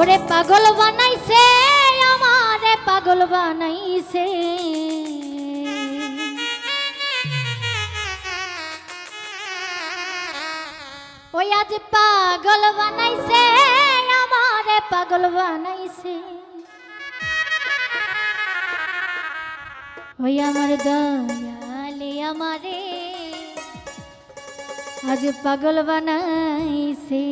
ওরে পাগল বানাইছে, আমারে পাগল বানাইছে। ওই আজ পাগল বানাইছে, আমারে পাগল বানাইছে। ওই আমার দয়ালে আমারে আজ পাগল বানাইছে।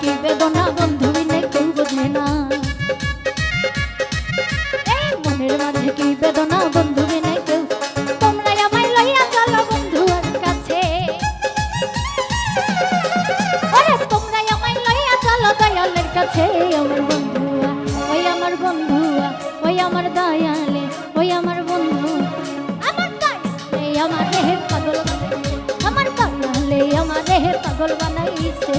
কি বেদনা, বন্ধু বিনে কেউ বোঝে না। মনের মাঝে কি বেদনা, বন্ধু বিনে কেউ? তোমরা আমায় লইয়া চলো বন্ধুর কাছে। ওরে তোমরা আমায় লইয়া চলো দয়ালের কাছে। আমার বন্ধুয়া, ওই আমার বন্ধুয়া, ওই আমার দয়ালে, ওই আমার বন্ধু আমার দয়ালে আমার দেহের পাগল বানাইছে, আমার দয়ালে আমার দেহের পাগল বানাইছে।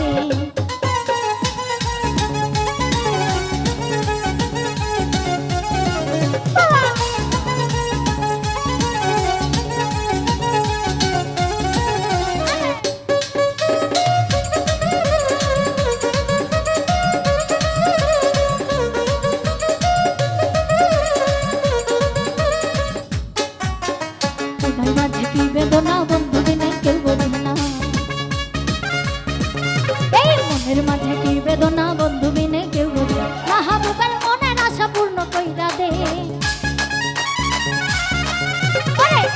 মনের মাঝে কি বেদনা, বন্ধু বিনে কেউ বোঝে না মাহবুবের মনের আশা পূর্ণ কইরা দে।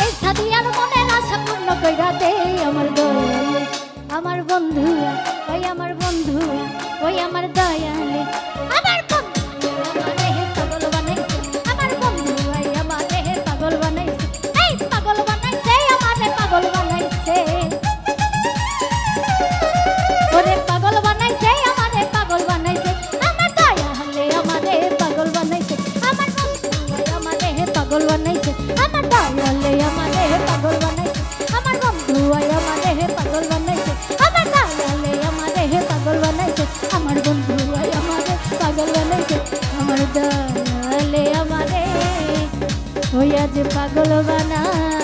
এই সাদিয়ার মনের আশা পূর্ণ কইরা দে আমার আমার বন্ধু, ওই আমার বন্ধু, ওই আমার দয়ালে। আমার দয়া আমারে। ওই আজ পাগল বানাই